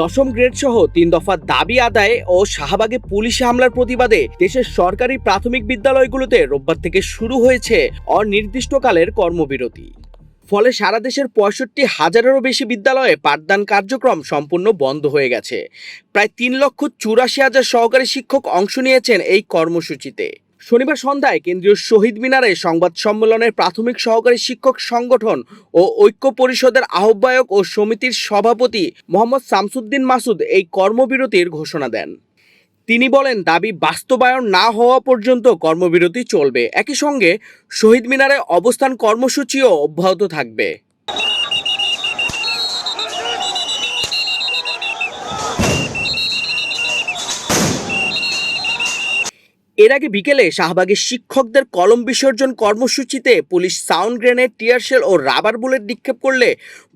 দশম গ্রেড সহ তিন দফা দাবি আদায় ও শাহবাগে পুলিশ হামলার প্রতিবাদে দেশের সরকারি প্রাথমিক বিদ্যালয়গুলোতে রোববার থেকে শুরু হয়েছে অনির্দিষ্টকালের কর্মবিরতি। ফলে সারা দেশের পঁয়ষট্টি হাজারেরও বেশি বিদ্যালয়ে পাঠদান কার্যক্রম সম্পূর্ণ বন্ধ হয়ে গেছে। প্রায় তিন লক্ষ চুরাশি হাজার সহকারী শিক্ষক অংশ নিয়েছেন এই কর্মসূচিতে। শনিবার সন্ধ্যায় কেন্দ্রীয় শহীদ মিনারে সংবাদ সম্মেলনের প্রাথমিক সহকারী শিক্ষক সংগঠন ও ঐক্য পরিষদের আহ্বায়ক ও সমিতির সভাপতি মোহাম্মদ শামসুদ্দিন মাসুদ এই কর্মবিরতির ঘোষণা দেন। তিনি বলেন, দাবি বাস্তবায়ন না হওয়া পর্যন্ত কর্মবিরতি চলবে। একই সঙ্গে শহীদ মিনারে অবস্থান কর্মসূচিও অব্যাহত থাকবে। এর আগে বিকেলে শাহবাগের শিক্ষকদের কলম বিসর্জন কর্মসূচিতে police sound grenade tear shell ও রাবার বুলেট নিক্ষেপ করলে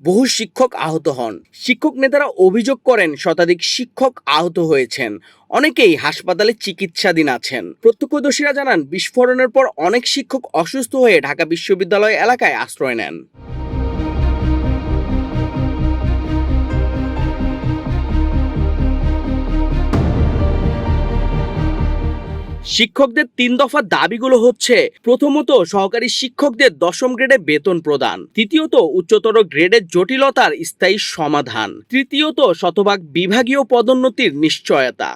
বহু শিক্ষক আহত হন। শিক্ষক নেতারা অভিযোগ করেন, শতাধিক শিক্ষক আহত হয়েছেন। অনেকেই হাসপাতালে চিকিৎসাধীন আছেন। প্রত্যক্ষদর্শীরা জানান, বিস্ফোরণের পর অনেক শিক্ষক অসুস্থ হয়ে ঢাকা বিশ্ববিদ্যালয় এলাকায় আশ্রয় নেন। শিক্ষকদের তিন দফা দাবিগুলো হচ্ছে প্রথমত সহকারী শিক্ষকদের দশম গ্রেডে বেতন প্রদান তৃতীয়ত উচ্চতর গ্রেডের জটিলতার স্থায়ী সমাধান তৃতীয়ত শতভাগ বিভাগীয় পদোন্নতির নিশ্চয়তা।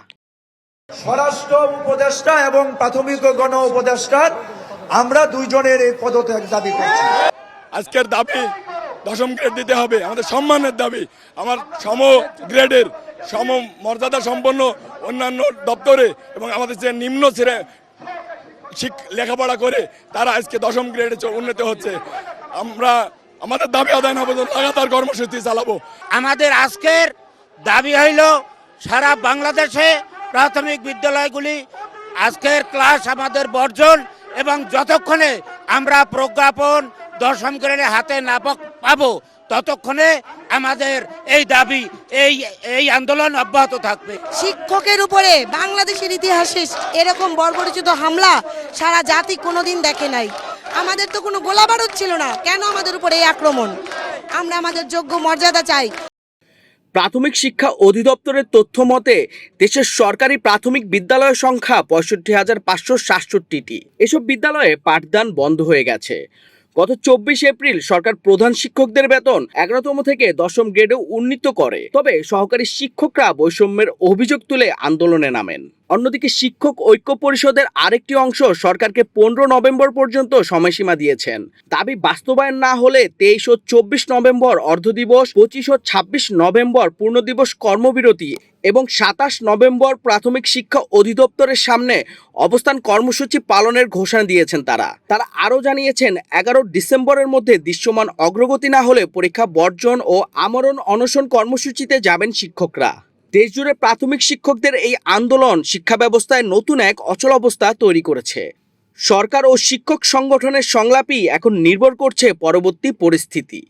স্বরাষ্ট্র উপদেষ্টা এবং প্রাথমিক গণ উপদেষ্টার আমরা দুইজনের এই পদত্যাগ দাবি করছি। আজকের দাবি দশম গ্রেড দিতে হবে আমাদের সম্মানের দাবি। আমার সম গ্রেডের সম মর্যাদা সম্পন্ন অন্যান্য দপ্তরে এবং আমাদের যে নিম্ন শ্রে শিক লেখাপড়া করে, তারা আজকে দশম গ্রেডে উন্নত হচ্ছে। আমরা, আমাদের দাবি আদায় না পর্যন্ত লাগাতার কর্মসূচি চালাবো। আমাদের আজকের দাবি হইল, সারা বাংলাদেশে প্রাথমিক বিদ্যালয়গুলি আজকের ক্লাস আমাদের বর্জন এবং যতক্ষণে আমরা প্রজ্ঞাপন দশম গ্রেডে হাতে না পাবো ততক্ষণে আমাদের এই দাবি এই এই আন্দোলন অব্যাহত থাকবে। শিক্ষকের উপরে বাংলাদেশের ইতিহাসে এরকম বর্বরচিত হামলা সারা জাতি কোনোদিন দেখে নাই। আমাদের তো কোনো গোলাবারুদ ছিল না। কেন আমাদের উপরে এই আক্রমণ? আমরা আমাদের যোগ্য মর্যাদা চাই। প্রাথমিক শিক্ষা অধিদপ্তরের তথ্য মতে দেশের সরকারি প্রাথমিক বিদ্যালয়ের সংখ্যা পঁয়ষট্টি হাজার পাঁচশো সাতষট্টিটি। এসব বিদ্যালয়ে পাঠদান বন্ধ হয়ে গেছে। গত চব্বিশ এপ্রিল সরকার প্রধান শিক্ষকদের বেতন এগারোতম থেকে দশম গ্রেডে উন্নীত করে। তবে সহকারী শিক্ষকরা বৈষম্যের অভিযোগ তুলে আন্দোলনে নামেন। অন্যদিকে শিক্ষক ঐক্য পরিষদের আরেকটি অংশ সরকারকে পনেরো নভেম্বর পর্যন্ত সময়সীমা দিয়েছেন। দাবি বাস্তবায়ন না হলে তেইশ ও চব্বিশ নভেম্বর অর্ধদিবস পঁচিশ ও ছাব্বিশ নভেম্বর পূর্ণ দিবস কর্মবিরতি এবং সাতাশ নভেম্বর প্রাথমিক শিক্ষা অধিদপ্তরের সামনে অবস্থান কর্মসূচি পালনের ঘোষণা দিয়েছেন তারা। তারা আরও জানিয়েছেন, এগারো ডিসেম্বরের মধ্যে দৃশ্যমান অগ্রগতি না হলে পরীক্ষা বর্জন ও আমরণ অনশন কর্মসূচিতে যাবেন শিক্ষকরা। দেশজুড়ে প্রাথমিক শিক্ষকদের এই আন্দোলন শিক্ষা ব্যবস্থায় নতুন এক অচল অবস্থা তৈরি করেছে। সরকার ও শিক্ষক সংগঠনের সংলাপই এখন নির্ভর করছে পরবর্তী পরিস্থিতি।